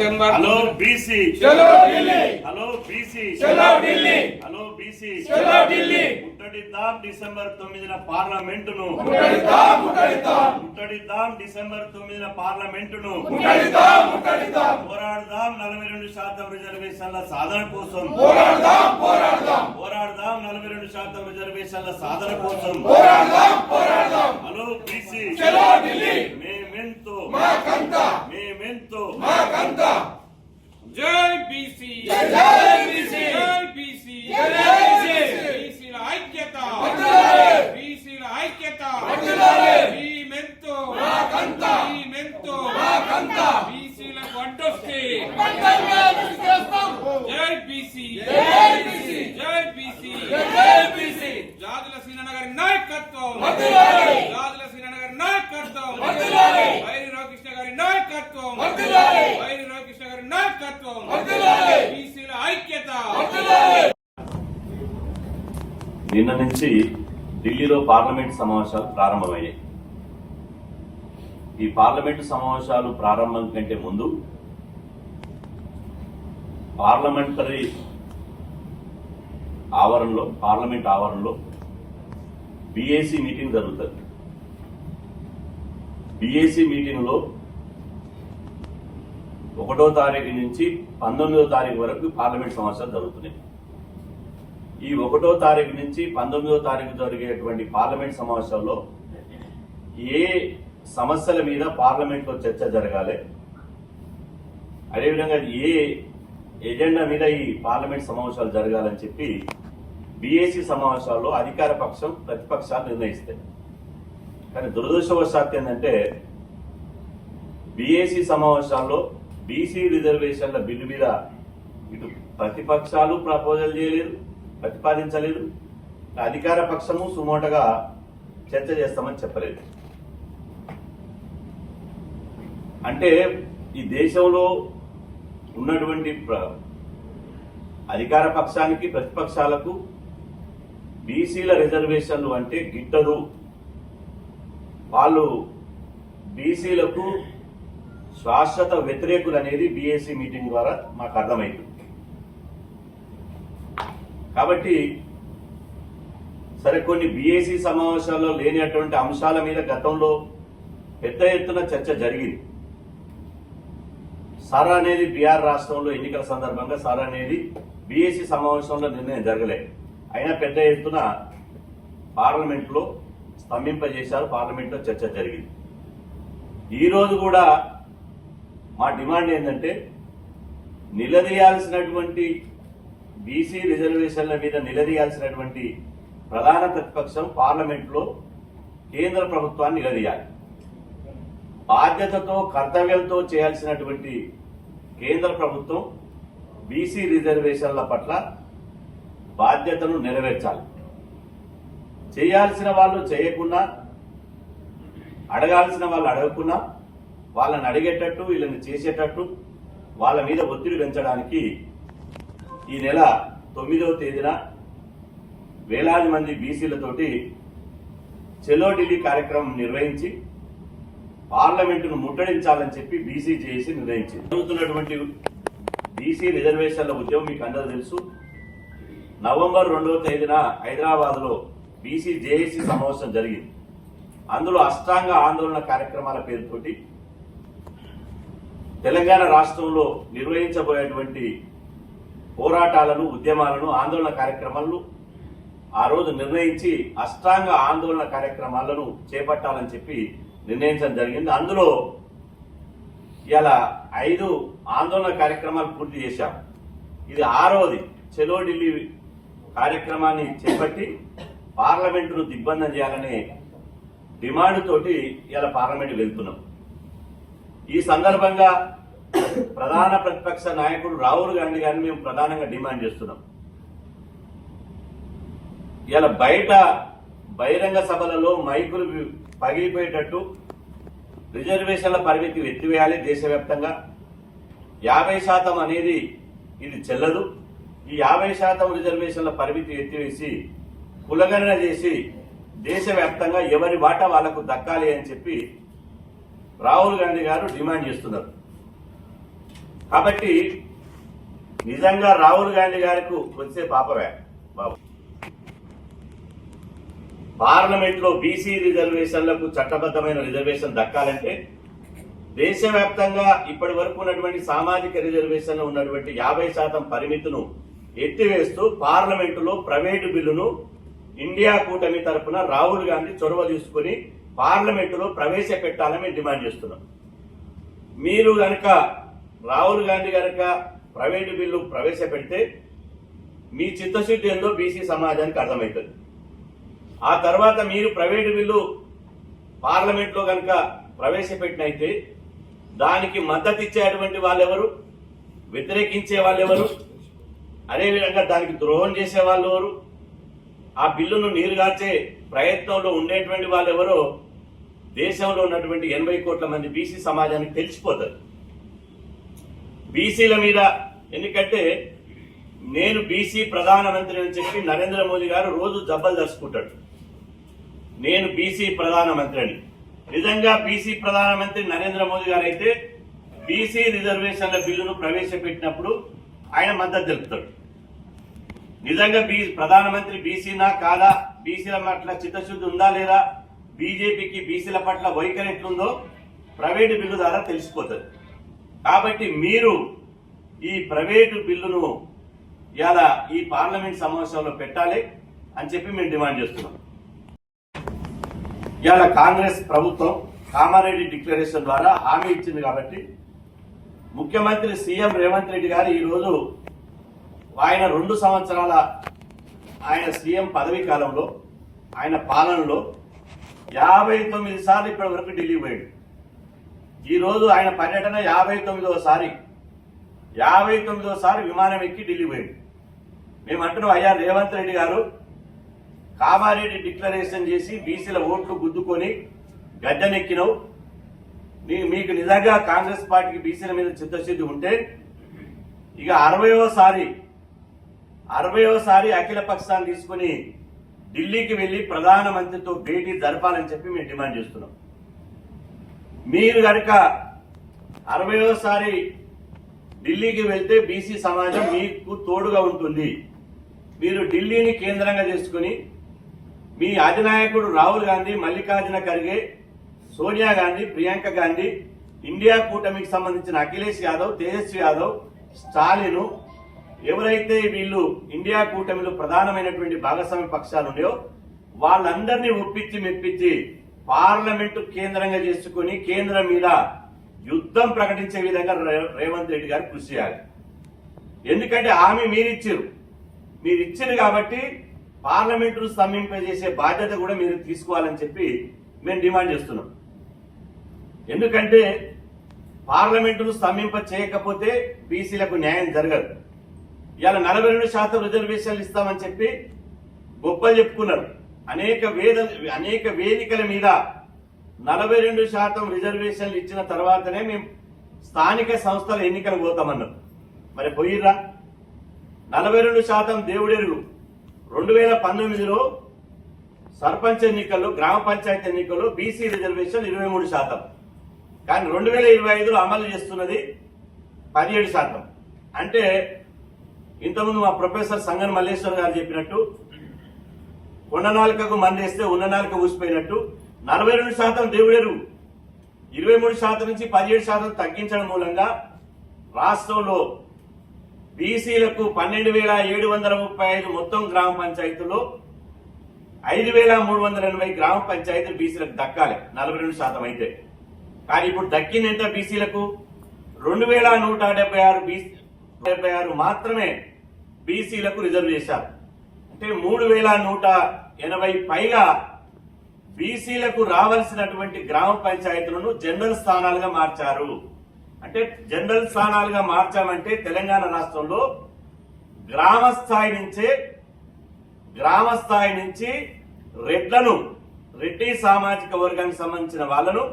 Hello BC. చలో Delhi. Hello BC. చలో Delhi. Hello BC. చలో ఢిల్లీ. ముట్టడిద్దాం డిసెంబర్ తొమ్మిదిన పార్లమెంటును. ముట్టడిద్దాం ముట్టడిద్దాం. ముట్టడిద్దాం డిసెంబర్ తొమ్మిదిన పార్లమెంటును. ముట్టడిద్దాం ముట్టడిద్దాం. పోరాడదాం నలభై రెండు శాతం రిజర్వేషన్ల సాధన కోసం. పోరాడదాం పోరాడదాం. పోరాడదాం నలభై రెండు శాతం రిజర్వేషన్ల సాధన కోసం. పోరాడదాం పోరాడదాం. Hello BC. చలో ఢిల్లీ. మేమెంతో. మాకంత బీసీ జై బీసీ. జై బీసీ జై బీసీ బీసీల ఐక్యత వర్ధిల్లాలి. బీసీల ఐక్యత వర్ధిల్లాలి. భీమెంతో మాకంత భీమెంతో మాకంత బీసీలకు అడ్డొస్తే ఖచ్చితంగా తీసుకొస్తాం జై బీసీ జై బీసీ జై బీసీ జై బీసీ జాతుల సీనన్న గారి నాయకత్వం వర్ధిల్లాలి. జాతుల సీనన్న గారి నాయకత్వం వర్ధిల్లాలి. వైరి రామకృష్ణ గారి నాయకత్వం వర్ధిల్లాలి. వైరి రామకృష్ణ గారి నాయకత్వం వర్ధిల్లాలి. బీసీల ఐక్యత వర్ధిల్లాలి. నిన్న నుంచి ఢిల్లీలో పార్లమెంట్ సమావేశాలు ప్రారంభమయ్యాయి. ఈ పార్లమెంటు సమావేశాలు ప్రారంభం కంటే ముందు పార్లమెంటరీ ఆవరణలో పార్లమెంట్ ఆవరణలో బీఏసీ మీటింగ్ జరుగుతుంది. బీఏసీ మీటింగ్లో ఒకటో తారీఖు నుంచి పంతొమ్మిదో తారీఖు వరకు పార్లమెంట్ సమావేశాలు జరుగుతున్నాయి. ఈ ఒకటో తారీఖు నుంచి పంతొమ్మిదో తారీఖు జరిగేటువంటి పార్లమెంట్ సమావేశాల్లో ఏ సమస్యల మీద పార్లమెంట్లో చర్చ జరగాలి? అదేవిధంగా ఏ ఎజెండా మీద ఈ పార్లమెంట్ సమావేశాలు జరగాలని చెప్పి బీఏసీ సమావేశాల్లో అధికార పక్షం ప్రతిపక్షాలు నిర్ణయిస్తాయి. కానీ దురదృష్టవశాత్తు ఏంటంటే బీఏసీ సమావేశాల్లో బీసీ రిజర్వేషన్ల బిల్లు మీద ఇటు ప్రతిపక్షాలు ప్రపోజల్ చేయలేదు. ప్రతిపాదించలేదు. అధికార పక్షము సుమోటగా చర్చ చేస్తామని చెప్పలేదు. అంటే ఈ దేశంలో ఉన్నటువంటి అధికార పక్షానికి ప్రతిపక్షాలకు బీసీల రిజర్వేషన్లు అంటే గిట్టదు. వాళ్ళు బీసీలకు శాశ్వత వ్యతిరేకులు అనేది బీఏసీ మీటింగ్ ద్వారా మాకు అర్థమైంది. కాబట్టి సరే కొన్ని బీఏసీ సమావేశాల్లో లేనటువంటి అంశాల మీద గతంలో పెద్ద ఎత్తున చర్చ జరిగింది. సారా అనేది బీఆర్ రాష్ట్రంలో ఎన్నికల సందర్భంగా సారా అనేది బీఏసీ సమావేశంలో నిర్ణయం జరగలేదు అయినా పెద్ద ఎత్తున పార్లమెంట్లో స్తంభింపజేశారు పార్లమెంట్లో చర్చ జరిగింది. ఈరోజు కూడా మా డిమాండ్ ఏంటంటే నిలదీయాల్సినటువంటి బీసీ రిజర్వేషన్ల మీద నిలదీయాల్సినటువంటి ప్రధాన ప్రతిపక్షం పార్లమెంట్లో కేంద్ర ప్రభుత్వాన్ని నిలదీయాలి. బాధ్యతతో కర్తవ్యంతో చేయాల్సినటువంటి కేంద్ర ప్రభుత్వం బీసీ రిజర్వేషన్ల పట్ల బాధ్యతను నెరవేర్చాలి. చేయాల్సిన వాళ్ళు చేయకుండా అడగాల్సిన వాళ్ళు అడగకుండా వాళ్ళని అడిగేటట్టు వీళ్ళని చేసేటట్టు వాళ్ళ మీద ఒత్తిడి పెంచడానికి ఈ నెల తొమ్మిదవ తేదీన వేలాది మంది బీసీలతోటి చెలో ఢిల్లీ కార్యక్రమం నిర్వహించి పార్లమెంటును ముట్టడించాలని చెప్పి బీసీ చేసి నిర్ణయించింది. జరుగుతున్నటువంటి బీసీ రిజర్వేషన్ల ఉద్యమం మీకు అందరూ తెలుసు. నవంబర్ రెండవ తేదీన హైదరాబాద్లో బీసీ జేఏసీ సమావేశం జరిగింది. అందులో అష్టాంగ ఆందోళన కార్యక్రమాల పేరుతోటి తెలంగాణ రాష్ట్రంలో నిర్వహించబోయేటువంటి పోరాటాలను ఉద్యమాలను ఆందోళన కార్యక్రమాలను ఆ రోజు నిర్ణయించి అష్టాంగ ఆందోళన కార్యక్రమాలను చేపట్టాలని చెప్పి నిర్ణయించడం జరిగింది. అందులో ఇలా ఐదు ఆందోళన కార్యక్రమాలు పూర్తి చేశాం. ఇది ఆరోది. చెలో ఢిల్లీ కార్యక్రమాన్ని చేపట్టి పార్లమెంటును దిగ్బంధం చేయాలనే డిమాండ్ తోటి ఇలా పార్లమెంట్ వెళ్తున్నాం. ఈ సందర్భంగా ప్రధాన ప్రతిపక్ష నాయకుడు రాహుల్ గాంధీ గారిని మేము ప్రధానంగా డిమాండ్ చేస్తున్నాం. ఇలా బయట బహిరంగ సభలలో మైకులు పగిలిపోయేటట్టు రిజర్వేషన్ల పరిమితి ఎత్తివేయాలి దేశవ్యాప్తంగా. యాభై శాతం అనేది ఇది చెల్లదు. ఈ యాభై శాతం రిజర్వేషన్ల పరిమితి ఎత్తివేసి కులగణన చేసి దేశవ్యాప్తంగా ఎవరి వాటా వాళ్ళకు దక్కాలి అని చెప్పి రాహుల్ గాంధీ గారు డిమాండ్ చేస్తున్నారు. కాబట్టి నిజంగా రాహుల్ గాంధీ గారికి వచ్చే పాపమే బాబు. పార్లమెంట్లో బీసీ రిజర్వేషన్లకు చట్టబద్ధమైన రిజర్వేషన్ దక్కాలంటే దేశవ్యాప్తంగా ఇప్పటి వరకు ఉన్నటువంటి సామాజిక రిజర్వేషన్ ఉన్నటువంటి యాభై శాతం పరిమితిను ఎత్తివేస్తూ పార్లమెంటులో ప్రైవేటు బిల్లును ఇండియా కూటమి తరపున రాహుల్ గాంధీ చొరవ తీసుకుని పార్లమెంటులో ప్రవేశపెట్టాలని మేము డిమాండ్ చేస్తున్నాం. మీరు కనుక రాహుల్ గాంధీ గనక ప్రైవేటు బిల్లు ప్రవేశపెడితే మీ చిత్తశుద్ధి ఏందో బీసీ సమాజానికి అర్థమవుతుంది. ఆ తర్వాత మీరు ప్రైవేటు బిల్లు పార్లమెంట్లో కనుక ప్రవేశపెట్టినైతే దానికి మద్దతు ఇచ్చేటువంటి వాళ్ళెవరు? వ్యతిరేకించే వాళ్ళెవరు? అదేవిధంగా దానికి ద్రోహం చేసే వాళ్ళు ఎవరు? ఆ బిల్లును నీరుగార్చే ప్రయత్నంలో ఉండేటువంటి వాళ్ళెవరో? దేశంలో ఉన్నటువంటి ఎనభై కోట్ల మంది బీసీ సమాజానికి తెలిసిపోతుంది బీసీల మీద. ఎందుకంటే నేను బీసీ ప్రధానమంత్రి అని చెప్పి నరేంద్ర మోదీ గారు రోజు జబ్బలు దర్చుకుంటాడు నేను బీసీ ప్రధానమంత్రి అని. నిజంగా బీసీ ప్రధానమంత్రి నరేంద్ర మోదీ గారు అయితే బీసీ రిజర్వేషన్ల బిల్లును ప్రవేశపెట్టినప్పుడు ఆయన మద్దతు తెలుపుతాడు. నిజంగా బీ ప్రధానమంత్రి బీసీనా కాదా? బీసీల పట్ల చిత్తశుద్ధి ఉందా లేదా? బీజేపీకి బీసీల పట్ల వైఖరి ఎట్లుందో ప్రైవేటు బిల్లు ద్వారా తెలిసిపోతుంది. కాబట్టి మీరు ఈ ప్రైవేటు బిల్లును ఇలా ఈ పార్లమెంట్ సమావేశంలో పెట్టాలి అని చెప్పి మేము డిమాండ్ చేస్తున్నాం. ఇవాళ కాంగ్రెస్ ప్రభుత్వం కామారెడ్డి డిక్లరేషన్ ద్వారా హామీ ఇచ్చింది కాబట్టి ముఖ్యమంత్రి సీఎం రేవంత్ రెడ్డి గారు ఈరోజు ఆయన రెండు సంవత్సరాల ఆయన సీఎం పదవీ కాలంలో ఆయన పాలనలో యాభై తొమ్మిది సార్లు ఇప్పటి వరకు ఢిల్లీ పోయాడు. ఈరోజు ఆయన పర్యటన యాభై తొమ్మిదవసారి యాభై తొమ్మిదోసారి విమానం ఎక్కి ఢిల్లీ పోయింది. మేము అంటున్నాం అయ్యా రేవంత్ రెడ్డి గారు కామారెడ్డి డిక్లరేషన్ చేసి బీసీల ఓట్లు గుద్దుకొని గద్దెనెక్కినవు నీ- మీకు నిజంగా కాంగ్రెస్ పార్టీకి బీసీల మీద చిత్తశుద్ధి ఉంటే ఇక అరవయోసారి అరవయోసారి అఖిల పక్షాన్ని తీసుకుని ఢిల్లీకి వెళ్ళి ప్రధానమంత్రితో భేటీ జరపాలని చెప్పి మేము డిమాండ్ చేస్తున్నాం. మీరు కనుక అరవయోసారి ఢిల్లీకి వెళ్తే బీసీ సమాజం మీకు తోడుగా ఉంటుంది. మీరు ఢిల్లీని కేంద్రంగా చేసుకుని మీ అధినాయకుడు రాహుల్ గాంధీ మల్లికార్జున ఖర్గే సోనియా గాంధీ ప్రియాంక గాంధీ ఇండియా కూటమికి సంబంధించిన అఖిలేష్ యాదవ్ తేజస్వి యాదవ్ స్టాలిను ఎవరైతే వీళ్ళు ఇండియా కూటమిలో ప్రధానమైనటువంటి భాగస్వామ్య పక్షాలు ఉన్నాయో వాళ్ళందరినీ ఒప్పించి మెప్పించి పార్లమెంటు కేంద్రంగా చేసుకుని కేంద్రం మీద యుద్ధం ప్రకటించే విధంగా రేవంత్ రెడ్డి గారు కృషి చేయాలి. ఎందుకంటే హామీ మీరిచ్చారు. మీరు ఇచ్చారు కాబట్టి పార్లమెంటును స్తంభింపజేసే బాధ్యత కూడా మీరు తీసుకోవాలని చెప్పి మేము డిమాండ్ చేస్తున్నాం. ఎందుకంటే పార్లమెంటును స్తంభింప చేయకపోతే బీసీలకు న్యాయం జరగదు. ఇవాళ నలభై రెండు శాతం రిజర్వేషన్లు ఇస్తామని చెప్పి గొప్పలు చెప్పుకున్నారు. అనేక వేద అనేక వేదికల మీద నలభై రెండు శాతం రిజర్వేషన్లు ఇచ్చిన తర్వాతనే మేము స్థానిక సంస్థల ఎన్నికలు పోతామన్నాం. మరి పోయిర్రా? నలభై రెండు శాతం దేవుడెరుగు. రెండు వేల పంతొమ్మిదిలో సర్పంచ్ ఎన్నికల్లో గ్రామ పంచాయతీ ఎన్నికల్లో బీసీ రిజర్వేషన్ ఇరవై మూడు శాతం. కానీ రెండు వేల ఇరవై ఐదులో అమలు చేస్తున్నది పదిహేడు శాతం. అంటే ఇంతకుముందు మా ప్రొఫెసర్ సంగన్ మల్లేశ్వర్ గారు చెప్పినట్టు ఉన్న నాలుకకు మందేస్తే ఉన్న నాలుక ఊసిపోయినట్టు. నలభై రెండు శాతం దేవుడేరు ఇరవై మూడు శాతం నుంచి పదిహేడు శాతం తగ్గించడం మూలంగా రాష్ట్రంలో బీసీలకు పన్నెండు వేల ఏడు వందల ముప్పై ఐదు మొత్తం గ్రామ పంచాయతీలో ఐదు వేల మూడు వందల ఎనభై గ్రామ పంచాయతీలు బీసీలకు దక్కాలి. నలభై రెండు శాతం అయితే. కానీ ఇప్పుడు దక్కింది ఎంత బీసీలకు? రెండు వేల నూట డెబ్బై ఆరు బీసీ డెబ్బై ఆరు మాత్రమే బీసీలకు రిజర్వ్ చేశారు. అంటే మూడు వేల నూట ఎనభై పైగా బీసీలకు రావాల్సినటువంటి గ్రామ పంచాయతీలను జనరల్ స్థానాలుగా మార్చారు. అంటే జనరల్ స్థానాలుగా మార్చామంటే తెలంగాణ రాష్ట్రంలో గ్రామ స్థాయి నుంచే గ్రామ స్థాయి నుంచి రెడ్లను రెడ్డి సామాజిక వర్గానికి సంబంధించిన వాళ్ళను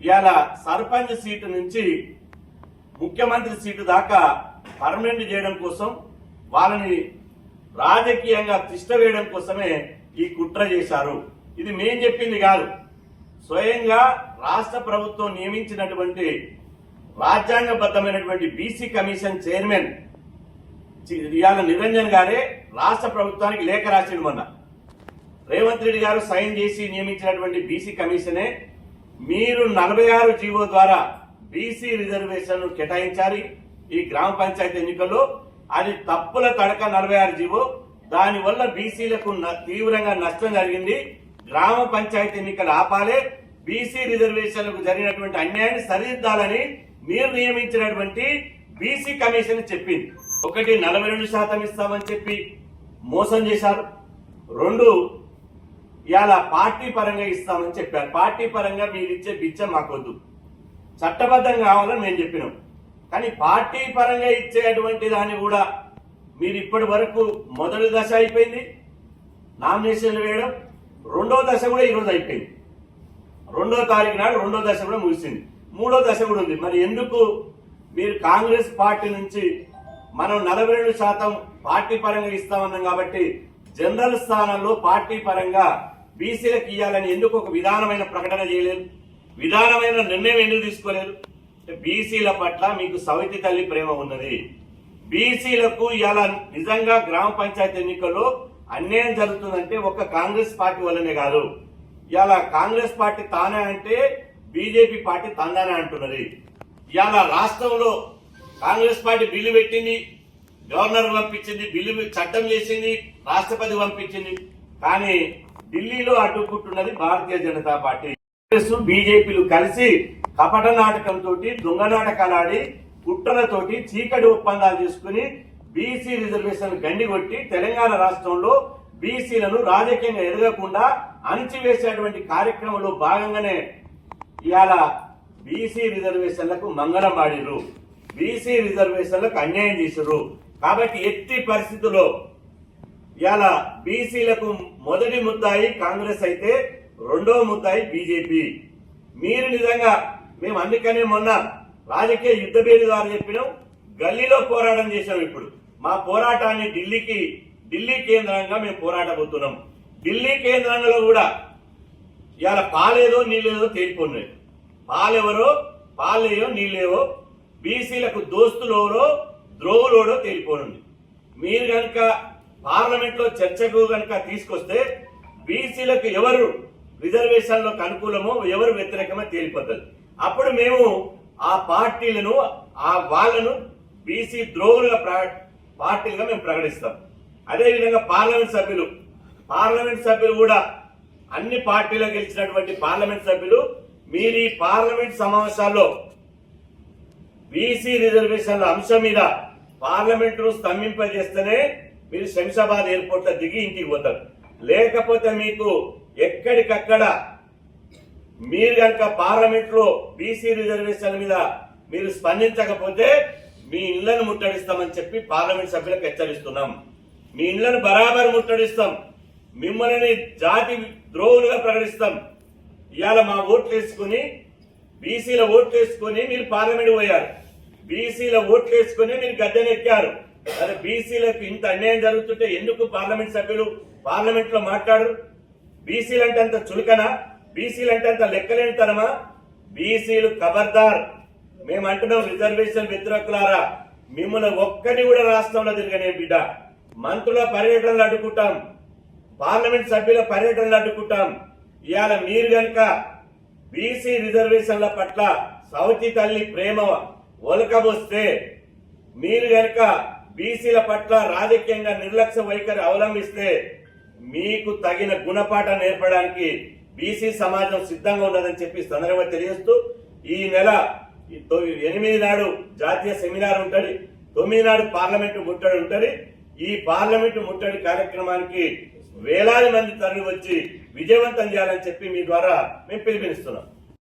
ఇవాళ సర్పంచ్ సీటు నుంచి ముఖ్యమంత్రి సీటు దాకా పర్మనెంట్ చేయడం కోసం వాళ్ళని రాజకీయంగా తిష్ట వేయడం కోసమే ఈ కుట్ర చేశారు. ఇది మేం చెప్పింది కాదు. స్వయంగా రాష్ట్ర ప్రభుత్వం నియమించినటువంటి రాజ్యాంగబద్ధమైనటువంటి బీసీ కమిషన్ చైర్మన్ ఇవాళ నిరంజన్ గారే రాష్ట్ర ప్రభుత్వానికి లేఖ రాసిండు మొన్న. రేవంత్ రెడ్డి గారు సైన్ చేసి నియమించినటువంటి బీసీ కమిషనే మీరు నలభై ఆరు జీవో ద్వారా బీసీ రిజర్వేషన్ కేటాయించాలి. ఈ గ్రామ పంచాయతీ ఎన్నికల్లో అది తప్పుల తడక నలభై ఆరు జీవో దానివల్ల బీసీలకు న- తీవ్రంగా నష్టం జరిగింది. గ్రామ పంచాయతీ ఎన్నికలు ఆపాలే. బీసీ రిజర్వేషన్లకు జరిగినటువంటి అన్యాయాన్ని సరిదిద్దాలని మీరు నియమించినటువంటి బీసీ కమిషన్ చెప్పింది. ఒకటి నలభై రెండు శాతం ఇస్తామని చెప్పి మోసం చేశారు. రెండు ఇవాళ పార్టీ పరంగా ఇస్తామని చెప్పారు. పార్టీ పరంగా మీరు ఇచ్చే బిచ్చం మాకొద్దు. చట్టబద్ధంగా కావాలని మేము చెప్పినాం. కానీ పార్టీ పరంగా ఇచ్చేటువంటి దాన్ని కూడా మీరు ఇప్పటి వరకు మొదటి దశ అయిపోయింది. నామినేషన్లు వేయడం. రెండో దశ కూడా ఈరోజు అయిపోయింది. రెండో తారీఖు నాడు రెండో దశ కూడా ముగిసింది. మూడో దశ కూడా ఉంది. మరి ఎందుకు మీరు కాంగ్రెస్ పార్టీ నుంచి మనం నలభై రెండు శాతం పార్టీ పరంగా ఇస్తామన్నాం కాబట్టి జనరల్ స్థానంలో పార్టీ పరంగా బీసీలకు ఇవ్వాలని ఎందుకు ఒక విధానమైన ప్రకటన చేయలేదు? విధానమైన నిర్ణయం ఎందుకు తీసుకోలేదు? బీసీల పట్ల మీకు సవితి తల్లి ప్రేమ ఉన్నది. బీసీలకు ఇలా నిజంగా గ్రామ పంచాయతీ ఎన్నికల్లో అన్యాయం జరుగుతుందంటే ఒక కాంగ్రెస్ పార్టీ వల్లనే కాదు. ఇలా కాంగ్రెస్ పార్టీ తానే అంటే బీజేపీ పార్టీ తందానే అంటున్నది. ఇలా రాష్ట్రంలో కాంగ్రెస్ పార్టీ బిల్లు పెట్టింది గవర్నర్ పంపించింది బిల్లు చట్టం చేసింది రాష్ట్రపతి పంపించింది. కానీ ఢిల్లీలో అడ్డుకుంటున్నది భారతీయ జనతా పార్టీ. కాంగ్రెస్ బీజేపీలు కలిసి కపట నాటకంతో దొంగ నాటకాలు ఆడి కుట్రలతోటి చీకటి ఒప్పందాలు చేసుకుని బీసీ రిజర్వేషన్ గండి కొట్టి తెలంగాణ రాష్ట్రంలో బీసీలను రాజకీయంగా ఎదగకుండా అణిచివేసేటువంటి కార్యక్రమంలో భాగంగానే ఇవాళ బీసీ రిజర్వేషన్లకు మంగళం ఆడిరు బీసీ రిజర్వేషన్లకు అన్యాయం చేసిర్రు. కాబట్టి ఎట్టి పరిస్థితుల్లో ఇవాళ బీసీలకు మొదటి ముద్దాయి కాంగ్రెస్ అయితే రెండో ముద్దాయి బీజేపీ మీరు నిజంగా మేము అందుకనే మొన్న రాజకీయ యుద్ధ పేరు ద్వారా చెప్పినాం గల్లీలో పోరాటం చేశాం ఇప్పుడు. మా పోరాటాన్ని ఢిల్లీకి ఢిల్లీ కేంద్రంగా మేము పోరాటపోతున్నాం ఢిల్లీ కేంద్రంలో కూడా ఇవాళ పాలేదో నీళ్ళేదో తేలిపోయినాయి. పాలెవరో పాలేయో నీళ్ళేవో బీసీలకు దోస్తులోరో ద్రోవులోడో తేలిపోనుంది. మీరు కనుక పార్లమెంట్లో చర్చకు కనుక తీసుకొస్తే బీసీలకు ఎవరు రిజర్వేషన్లకు అనుకూలమో ఎవరు వ్యతిరేకమో తేలిపోతుంది. అప్పుడు మేము ఆ పార్టీలను ఆ వాళ్ళను బీసీ ద్రోహులుగా ప్ర- పార్టీలుగా మేము ప్రకటిస్తాం. అదేవిధంగా పార్లమెంట్ సభ్యులు. పార్లమెంట్ సభ్యులు కూడా అన్ని పార్టీలో గెలిచినటువంటి పార్లమెంట్ సభ్యులు మీరు ఈ పార్లమెంట్ సమావేశాల్లో బీసీ రిజర్వేషన్ల అంశం మీద పార్లమెంట్ను స్తంభింపజేస్తేనే మీరు శంషాబాద్ ఎయిర్పోర్ట్లో దిగి ఇంటికి పోతారు. లేకపోతే మీకు ఎక్కడికక్కడ మీరు కనుక పార్లమెంట్లో బీసీ రిజర్వేషన్ మీద మీరు స్పందించకపోతే మీ ఇళ్ళను ముట్టడిస్తామని చెప్పి పార్లమెంట్ సభ్యులకు హెచ్చరిస్తున్నాం. మీ ఇళ్ళను బరాబర్ ముట్టడిస్తాం. మిమ్మల్ని జాతి ద్రోహులుగా ప్రకటిస్తాం. ఇవాళ మా ఓట్లు వేసుకుని బీసీల ఓట్లు వేసుకుని మీరు పార్లమెంట్ పోయారు. బీసీల ఓట్లు వేసుకుని మీరు గద్దెనెక్కారు. అదే బీసీలకు ఇంత అన్యాయం జరుగుతుంటే ఎందుకు పార్లమెంట్ సభ్యులు పార్లమెంట్లో మాట్లాడరు బీసీలంటే అంత చులకనా? బీసీలు అంటే అంత లెక్కలేనితనమా? బీసీలు ఖబర్దార్ మేము అంటున్నాం రిజర్వేషన్ వ్యతిరేకులారా మిమ్మల్ని ఒక్కటి కూడా రాష్ట్రంలో తిరగనే బిడ్డ. మంత్రుల పర్యటనలు అడ్డుకుంటాం. పార్లమెంట్ సభ్యుల పర్యటనలు అడ్డుకుంటాం. ఇవాళ మీరు గనక బీసీ రిజర్వేషన్ల పట్ల సౌతి తల్లి ప్రేమ ఒలకబోస్తే మీరు గనక బీసీల పట్ల రాజకీయంగా నిర్లక్ష్య వైఖరి అవలంబిస్తే మీకు తగిన గుణపాఠం నేర్పడానికి బీసీ సమాజం సిద్ధంగా ఉన్నదని చెప్పి సందర్భంగా తెలియజేస్తూ ఈ నెల ఎనిమిది నాడు జాతీయ సెమినార్ ఉంటుంది. తొమ్మిది నాడు పార్లమెంటు ముట్టడి ఉంటుంది. ఈ పార్లమెంటు ముట్టడి కార్యక్రమానికి వేలాది మంది తరలి వచ్చి విజయవంతం చేయాలని చెప్పి మీ ద్వారా మేము పిలుపునిస్తున్నాం.